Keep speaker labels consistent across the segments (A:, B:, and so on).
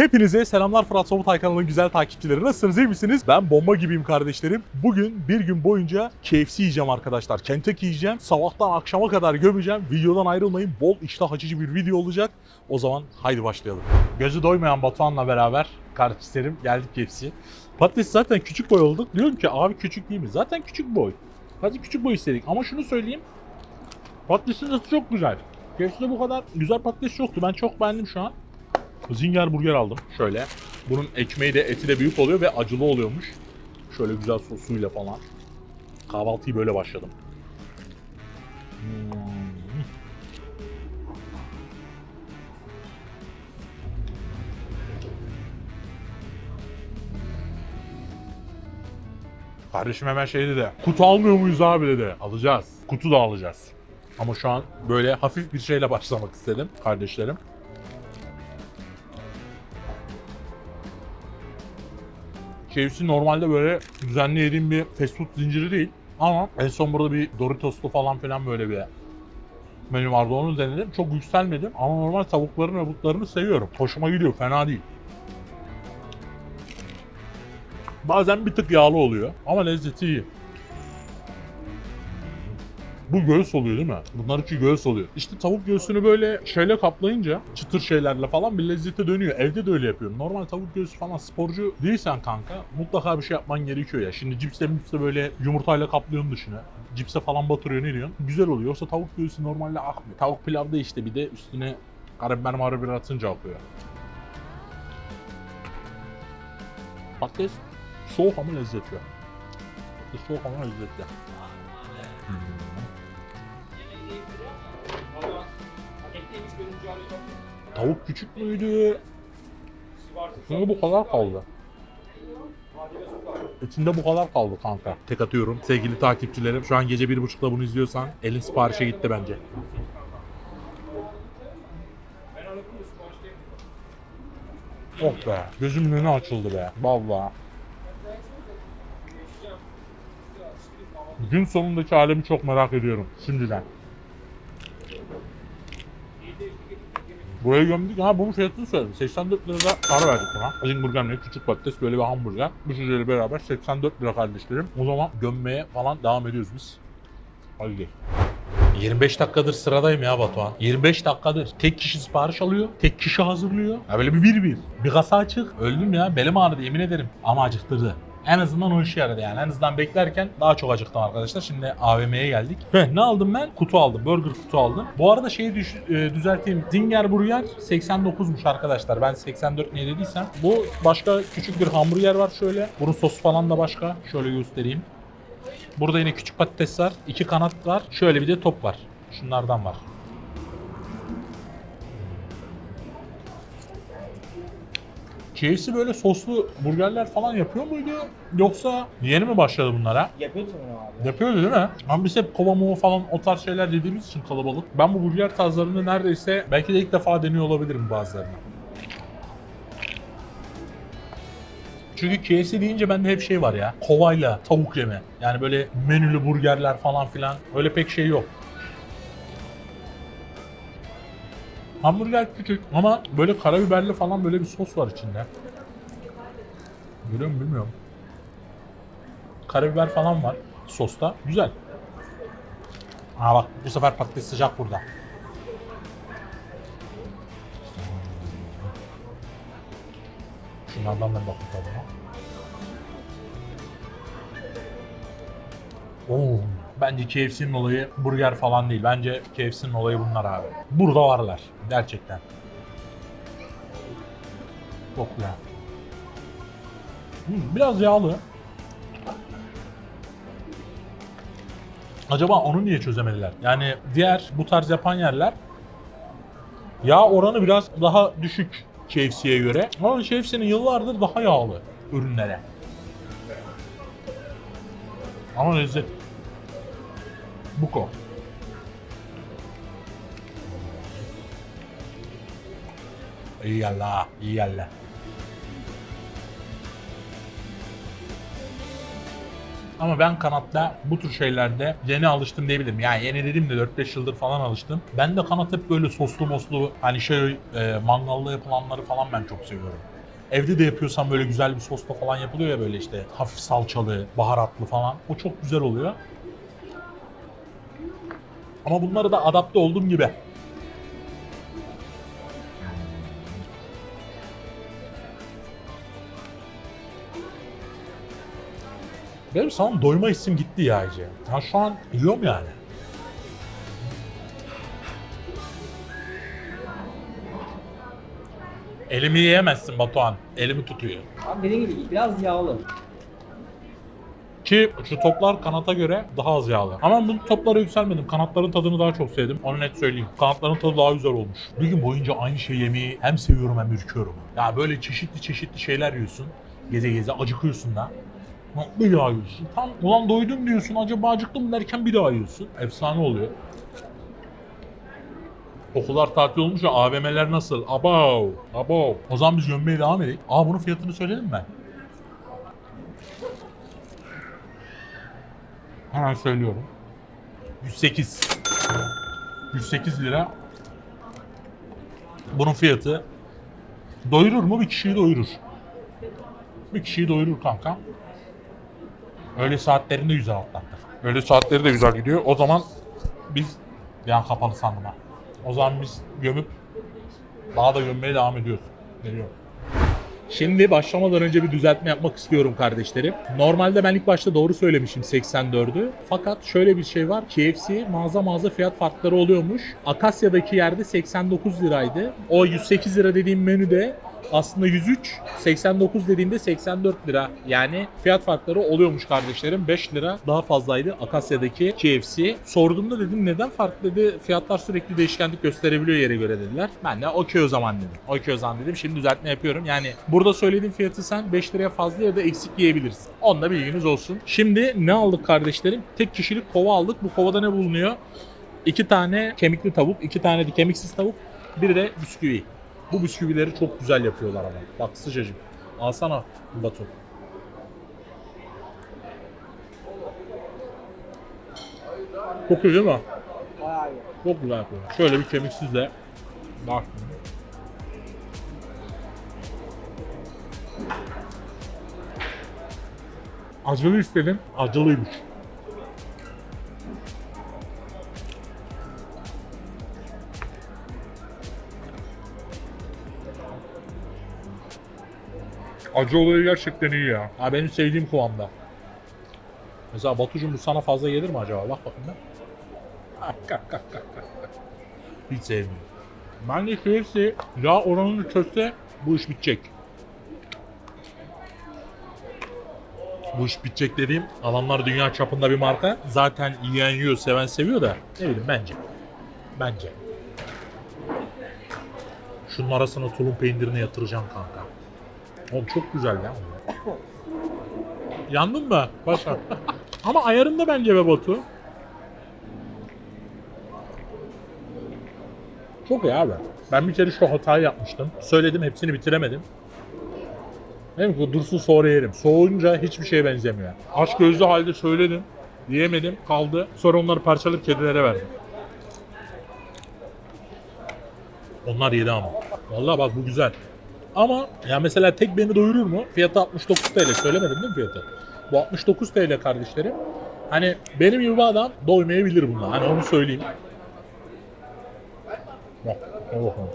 A: Hepinize selamlar Fırat Sobutay kanalının güzel takipçileri. Nasılsınız iyi misiniz? Ben bomba gibiyim kardeşlerim. Bugün bir gün boyunca KFC yiyeceğim arkadaşlar. Kentucky yiyeceğim. Sabahtan akşama kadar gömeceğim. Videodan ayrılmayın. Bol iştah açıcı bir video olacak. O zaman haydi başlayalım. Gözü doymayan Batuhan'la beraber kardeşlerim geldik KFC'ye. Patates zaten küçük boy olduk. Diyorum ki abi küçük değil mi? Zaten küçük boy. Hadi küçük boy istedik. Ama şunu söyleyeyim. Patatesin tadı çok güzel. KFC'de bu kadar güzel patates yoktu. Ben çok beğendim şu an. Zinger burger aldım. Şöyle. Bunun ekmeği de eti de büyük oluyor ve acılı oluyormuş. Şöyle güzel sosuyla falan. Kahvaltıyı böyle başladım. Hmm. Kardeşim hemen şey dedi. Kutu almıyor muyuz abi dedi. Alacağız. Kutu da alacağız. Ama şu an böyle hafif bir şeyle başlamak istedim kardeşlerim. KFC normalde böyle düzenli yediğim bir fast food zinciri değil. Ama en son burada bir Doritos'lu falan filan böyle bir menü vardı onu denedim. Çok yükselmedim ama normal tavukların ve butlarını seviyorum. Hoşuma gidiyor fena değil. Bazen bir tık yağlı oluyor ama lezzeti iyi. Bu göğüs oluyor değil mi? Bunlar içi göğüs oluyor. İşte tavuk göğsünü böyle şeyle kaplayınca çıtır şeylerle falan bir lezzete dönüyor. Evde de öyle yapıyorum. Normal tavuk göğsü falan sporcu değilsen kanka mutlaka bir şey yapman gerekiyor ya. Şimdi cipste mipste böyle yumurtayla kaplıyorsun dışına. Cipse falan batırıyorsun ediyorsun. Güzel oluyor. Yoksa tavuk göğsü normalde akmıyor. Tavuk pilavda işte bir de üstüne karabiber marabiber atınca akıyor. Patates soğuk ama lezzetli. Patates soğuk ama lezzetli. Hmm. Tavuk küçük müydü? Şimdi bu kadar kaldı. İçinde bu kadar kaldı kanka. Tek atıyorum. Sevgili takipçilerim şu an gece bir buçukta bunu izliyorsan elin siparişe gitti bence. Oh be. Gözümün önü açıldı be. Vallahi. Gün sonundaki halimi çok merak ediyorum şimdiden. Buraya gömdük. Ha bunun fiyatını söyledim. 84 lirada para verdik buna. Azing burgerle küçük patates böyle bir hamburger. Bu şeyle beraber 84 lira kardeşlerim. O zaman gömmeye falan devam ediyoruz biz. Hadi gidelim. 25 dakikadır sıradayım ya Batuhan. 25 dakikadır tek kişi sipariş alıyor, tek kişi hazırlıyor. Ya böyle bir bir bir. Bir kasa açık. Öldüm ya. Belim ağrıdı yemin ederim. Ama acıktırdı. En azından o işe yaradı yani. En azından beklerken daha çok acıktım arkadaşlar. Şimdi AVM'ye geldik. Heh, ne aldım ben? Kutu aldım. Burger kutu aldım. Bu arada şeyi düş- e, düzelteyim. Zinger Burger 89'muş arkadaşlar. Ben 84 niye dediysem. Bu başka küçük bir hamburger var şöyle. Bunun sosu falan da başka. Şöyle göstereyim. Burada yine küçük patates var. iki kanat var. Şöyle bir de top var. Şunlardan var. KFC böyle soslu burgerler falan yapıyor muydu? Yoksa yeni mi başladı bunlara?
B: Yapıyorsun onu abi.
A: Yapıyordu değil mi? Ama biz hep kova mova falan o tarz şeyler dediğimiz için kalabalık. Ben bu burger tarzlarını neredeyse belki de ilk defa deniyor olabilirim bazılarını. Çünkü KFC deyince bende hep şey var ya. Kovayla tavuk yeme. Yani böyle menülü burgerler falan filan. Öyle pek şey yok. Hamburger küçük ama böyle karabiberli falan böyle bir sos var içinde. Görüyor musun bilmiyorum. Karabiber falan var sosta. Güzel. Aa bak bu sefer patates sıcak burada. Şunlardan da bakın tadına. Oo. Bence KFC'nin olayı burger falan değil. Bence KFC'nin olayı bunlar abi. Burada varlar. Gerçekten. Çok güzel. Hmm, biraz yağlı. Acaba onu niye çözemediler? Yani diğer bu tarz yapan yerler yağ oranı biraz daha düşük KFC'ye göre. Ama KFC'nin yıllardır daha yağlı ürünlere. Ama lezzet. Buko. İyi geldi. Ama ben kanatta bu tür şeylerde yeni alıştım diyebilirim. Yani yeni dedim de 4-5 yıldır falan alıştım. Ben de kanat hep böyle soslu moslu hani şey e, mangalda yapılanları falan ben çok seviyorum. Evde de yapıyorsam böyle güzel bir sosla falan yapılıyor ya böyle işte hafif salçalı, baharatlı falan. O çok güzel oluyor. Ama bunları da adapte olduğum gibi. Benim sana doyma hissim gitti ya iyice. Ben şu an yiyorum yani. Elimi yiyemezsin Batuhan. Elimi tutuyor.
B: Abi dediğim gibi biraz yağlı.
A: Ki şu toplar kanata göre daha az yağlı. Ama bu toplara yükselmedim. Kanatların tadını daha çok sevdim. Onu net söyleyeyim. Kanatların tadı daha güzel olmuş. Bir gün boyunca aynı şeyi yemeyi hem seviyorum hem ürküyorum. Ya böyle çeşitli çeşitli şeyler yiyorsun. Geze geze acıkıyorsun da. Bir daha yiyorsun. Tam ulan doydum diyorsun. Acaba acıktım derken bir daha yiyorsun. Efsane oluyor. Okullar tatil olmuş ya AVM'ler nasıl? Abav. Abav. O zaman biz gömmeye devam edelim. Aa bunun fiyatını söyledim mi? Hemen söylüyorum. 108. 108 lira. Bunun fiyatı doyurur mu? Bir kişiyi doyurur. Bir kişiyi doyurur kanka. Öğle saatlerinde güzel atlattık. Öğle saatleri de güzel gidiyor. O zaman biz yan kapalı sandım ha. O zaman biz gömüp daha da gömmeye devam ediyoruz. Geliyor. Şimdi başlamadan önce bir düzeltme yapmak istiyorum kardeşlerim. Normalde ben ilk başta doğru söylemişim 84'ü. Fakat şöyle bir şey var. KFC mağaza mağaza fiyat farkları oluyormuş. Akasya'daki yerde 89 liraydı. O 108 lira dediğim menüde aslında 103, 89 dediğimde 84 lira. Yani fiyat farkları oluyormuş kardeşlerim. 5 lira daha fazlaydı Akasya'daki KFC. Sorduğumda dedim neden farklı dedi. Fiyatlar sürekli değişkenlik gösterebiliyor yere göre dediler. Ben de okey o zaman dedim. Okey o zaman dedim. Şimdi düzeltme yapıyorum. Yani burada söylediğim fiyatı sen 5 liraya fazla ya da eksik yiyebilirsin. Onda bilginiz olsun. Şimdi ne aldık kardeşlerim? Tek kişilik kova aldık. Bu kovada ne bulunuyor? İki tane kemikli tavuk, iki tane de kemiksiz tavuk, bir de bisküvi. Bu bisküvileri çok güzel yapıyorlar ama. Bak sıcacık. Alsana Batu. Çok iyi değil mi? Çok güzel yapıyorlar. Şöyle bir kemiksizle. Bak. Acılı istedim. Acılıymış. Acı olayı gerçekten iyi ya. Ha benim sevdiğim kıvamda. Mesela Batucuğum bu sana fazla gelir mi acaba? Bak bakayım ben. Hiç sevmiyorum. Bence KFC yağ oranını çözse bu iş bitecek. Bu iş bitecek dediğim adamlar dünya çapında bir marka. Zaten yiyen yiyor, seven seviyor da ne bileyim bence. Bence. Şunun arasına tulum peynirini yatıracağım kanka. Oğlum çok güzel ya. Yandın mı? Paşa. Ama ayarında bence be Batu. Çok iyi abi. Ben bir kere şu hatayı yapmıştım. Söyledim hepsini bitiremedim. Dedim ki dursun sonra yerim. Soğuyunca hiçbir şeye benzemiyor. Aç gözlü halde söyledim. Yiyemedim kaldı. Sonra onları parçalayıp kedilere verdim. Onlar yedi ama. Vallahi bak bu güzel. Ama ya mesela tek beni doyurur mu? Fiyatı 69 TL. Söylemedim değil mi fiyatı? Bu 69 TL kardeşlerim. Hani benim gibi bir adam doymayabilir bunlar. Hani onu söyleyeyim. Bak, al bakalım.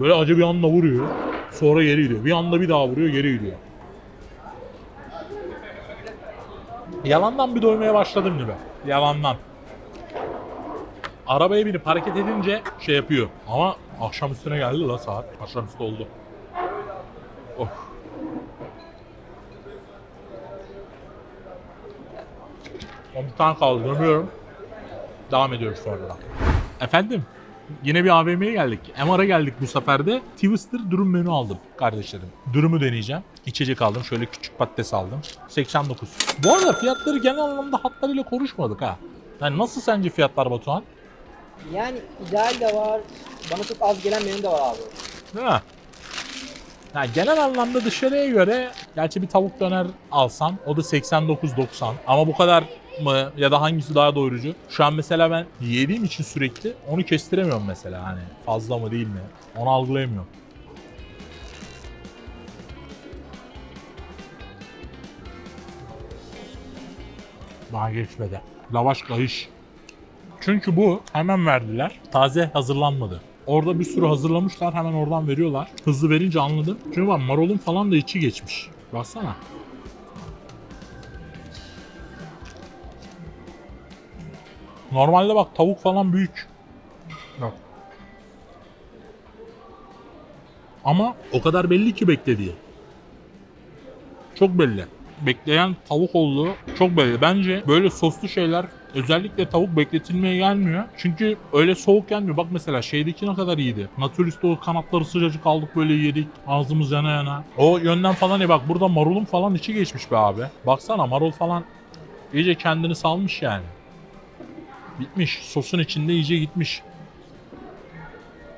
A: Böyle acı bir anda vuruyor. Sonra geri gidiyor. Bir anda bir daha vuruyor geri gidiyor. Yalandan bir doymaya başladım gibi. Yalandan. Arabaya binip hareket edince şey yapıyor. Ama akşam üstüne geldi la saat. Akşam üstü oldu. Of. Son bir tane kaldı. Dönüyorum. Devam ediyoruz sonra. Efendim? Yine bir AVM'ye geldik. MR'a geldik bu sefer de. Twister dürüm menü aldım kardeşlerim. Dürümü deneyeceğim. İçecek aldım. Şöyle küçük patates aldım. 89. Bu arada fiyatları genel anlamda hatlarıyla konuşmadık ha. Yani nasıl sence fiyatlar Batuhan?
B: Yani ideal de var. Bana çok az gelen menü de var abi.
A: Ha. Yani genel anlamda dışarıya göre gerçi bir tavuk döner alsam o da 89-90 ama bu kadar mı ya da hangisi daha doyurucu? Şu an mesela ben yediğim için sürekli onu kestiremiyorum mesela hani fazla mı değil mi? Onu algılayamıyorum. Daha geçmedi. Lavaş kayış. Çünkü bu hemen verdiler. Taze hazırlanmadı. Orada bir sürü hazırlamışlar hemen oradan veriyorlar. Hızlı verince anladım. Çünkü bak marolun falan da içi geçmiş. Baksana. Normalde bak tavuk falan büyük. Bak. Ama o kadar belli ki beklediği. Çok belli. Bekleyen tavuk olduğu çok belli. Bence böyle soslu şeyler özellikle tavuk bekletilmeye gelmiyor. Çünkü öyle soğuk gelmiyor. Bak mesela şeydeki ne kadar iyiydi. Naturist'te o kanatları sıcacık aldık böyle yedik. Ağzımız yana yana. O yönden falan iyi. Bak burada marulun falan içi geçmiş be abi. Baksana marul falan iyice kendini salmış yani. Bitmiş. Sosun içinde iyice gitmiş.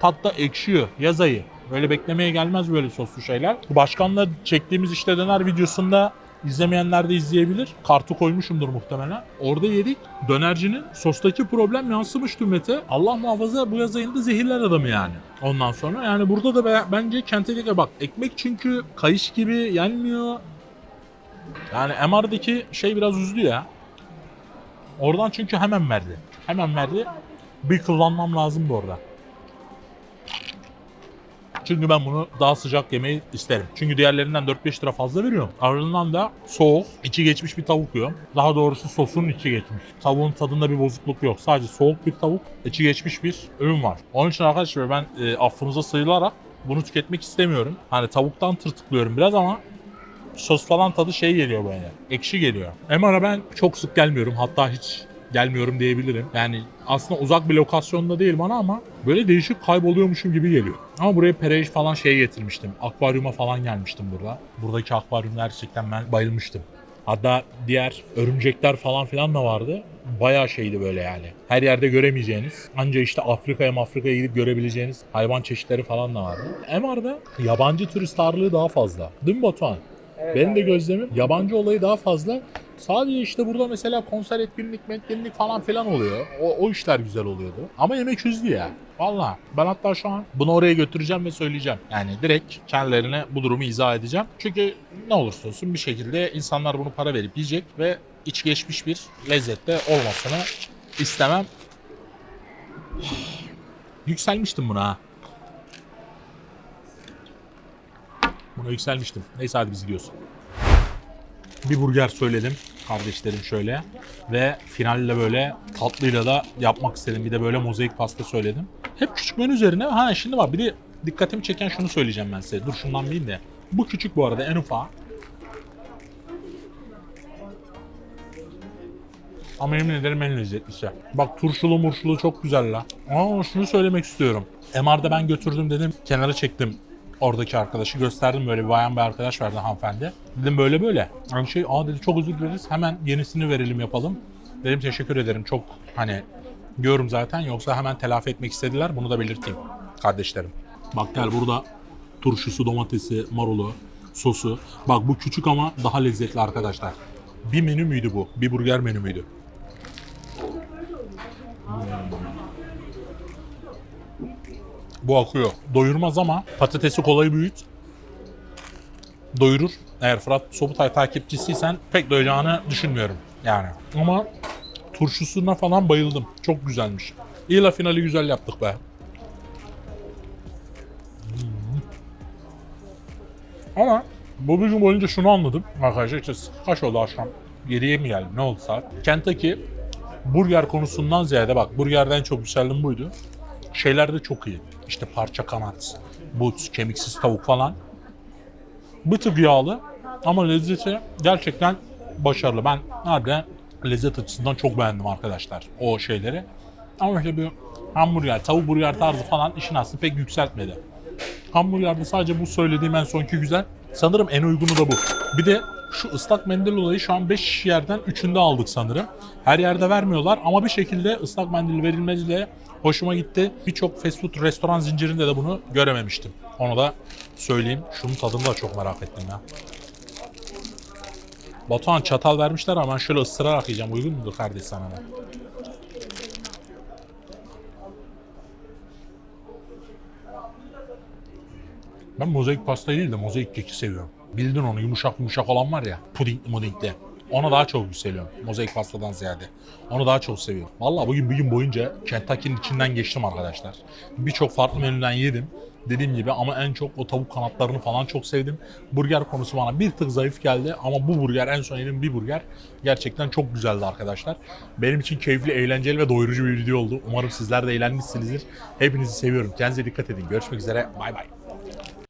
A: Tat da ekşiyor. Yaz ayı. Böyle beklemeye gelmez böyle soslu şeyler. Başkanla çektiğimiz işte döner videosunda izlemeyenler de izleyebilir. Kartı koymuşumdur muhtemelen. Orada yedik. Dönercinin sostaki problem yansımış tümete. Allah muhafaza bu yaz ayında zehirler adamı yani. Ondan sonra yani burada da be- bence Kentucky'de bak ekmek çünkü kayış gibi yenmiyor. Yani MR'daki şey biraz üzdü ya. Oradan çünkü hemen verdi. Hemen verdi. Bir kullanmam lazım bu arada. Çünkü ben bunu daha sıcak yemeyi isterim. Çünkü diğerlerinden 4-5 lira fazla veriyorum. Ardından da soğuk, içi geçmiş bir tavuk yiyorum. Daha doğrusu sosun içi geçmiş. Tavuğun tadında bir bozukluk yok. Sadece soğuk bir tavuk, içi geçmiş bir ürün var. Onun için arkadaşlar ben e, affınıza sığınarak bunu tüketmek istemiyorum. Hani tavuktan tırtıklıyorum biraz ama sos falan tadı şey geliyor böyle. Ekşi geliyor. MR'a ben çok sık gelmiyorum. Hatta hiç gelmiyorum diyebilirim. Yani aslında uzak bir lokasyonda değil bana ama böyle değişik kayboluyormuşum gibi geliyor. Ama buraya perej falan şey getirmiştim. Akvaryuma falan gelmiştim burada. Buradaki akvaryumlar gerçekten ben bayılmıştım. Hatta diğer örümcekler falan filan da vardı. Bayağı şeydi böyle yani. Her yerde göremeyeceğiniz. Anca işte Afrika'ya Afrika'ya gidip görebileceğiniz hayvan çeşitleri falan da vardı. MR'da yabancı turist ağırlığı daha fazla. Değil mi Batuhan?
B: Evet
A: Benim de gözlemim yabancı olayı daha fazla. Sadece işte burada mesela konser etkinlik, metkinlik falan filan oluyor. O, o işler güzel oluyordu. Ama yemek üzdü ya. Valla ben hatta şu an bunu oraya götüreceğim ve söyleyeceğim. Yani direkt kendilerine bu durumu izah edeceğim. Çünkü ne olursa olsun bir şekilde insanlar bunu para verip yiyecek ve iç geçmiş bir lezzette olmasını istemem. Yükselmiştim buna ha. Buna yükselmiştim. Neyse hadi biz gidiyoruz. Bir burger söyledim kardeşlerim şöyle. Ve finalle böyle tatlıyla da yapmak istedim. Bir de böyle mozaik pasta söyledim. Hep küçük menü üzerine. Ha şimdi var bir de dikkatimi çeken şunu söyleyeceğim ben size. Dur şundan bileyim de. Bu küçük bu arada en ufağı. Ama yemin ederim en lezzetlisi. Bak turşulu murşulu çok güzel la. Aa şunu söylemek istiyorum. MR'da ben götürdüm dedim. Kenara çektim oradaki arkadaşı. Gösterdim böyle bir bayan bir arkadaş verdi hanımefendi. Dedim böyle böyle. Yani şey aa dedi çok özür dileriz. Hemen yenisini verelim yapalım. Dedim teşekkür ederim. Çok hani diyorum zaten. Yoksa hemen telafi etmek istediler. Bunu da belirteyim kardeşlerim. Bak gel burada turşusu, domatesi, marulu, sosu. Bak bu küçük ama daha lezzetli arkadaşlar. Bir menü müydü bu? Bir burger menü müydü? Bu akıyor. Doyurmaz ama patatesi kolayı büyüt. Doyurur. Eğer Fırat Sobutay takipçisiysen pek doyacağını düşünmüyorum yani. Ama turşusuna falan bayıldım. Çok güzelmiş. İyi la finali güzel yaptık be. Ama bu bir gün boyunca şunu anladım. Arkadaşlar işte kaç oldu akşam? 7'ye mi geldi? Ne oldu saat? Kentucky burger konusundan ziyade bak burgerden çok yükseldim buydu. Şeyler de çok iyi. İşte parça kanat, but, kemiksiz tavuk falan. Bir tık yağlı ama lezzeti gerçekten başarılı. Ben harbiden lezzet açısından çok beğendim arkadaşlar o şeyleri. Ama işte bir hamburger, tavuk burger tarzı falan işin aslında pek yükseltmedi. Hamburgerde sadece bu söylediğim en sonki güzel. Sanırım en uygunu da bu. Bir de Şu ıslak mendil olayı şu an 5 yerden 3'ünde aldık sanırım. Her yerde vermiyorlar ama bir şekilde ıslak mendil verilmesi de hoşuma gitti. Birçok fast food restoran zincirinde de bunu görememiştim. Onu da söyleyeyim. Şunun tadını da çok merak ettim ya. Batuhan çatal vermişler ama ben şöyle ısırarak yiyeceğim. Uygun mudur kardeş sana da? Ben mozaik pasta değil de mozaik keki seviyorum. Bildin onu yumuşak yumuşak olan var ya pudingli mudingli. Ona daha çok yükseliyorum. Mozaik pastadan ziyade. Onu daha çok seviyorum. Vallahi bugün bir gün boyunca Kentucky'nin içinden geçtim arkadaşlar. Birçok farklı menüden yedim. Dediğim gibi ama en çok o tavuk kanatlarını falan çok sevdim. Burger konusu bana bir tık zayıf geldi ama bu burger en son yediğim bir burger gerçekten çok güzeldi arkadaşlar. Benim için keyifli, eğlenceli ve doyurucu bir video oldu. Umarım sizler de eğlenmişsinizdir. Hepinizi seviyorum. Kendinize dikkat edin. Görüşmek üzere. Bay bay.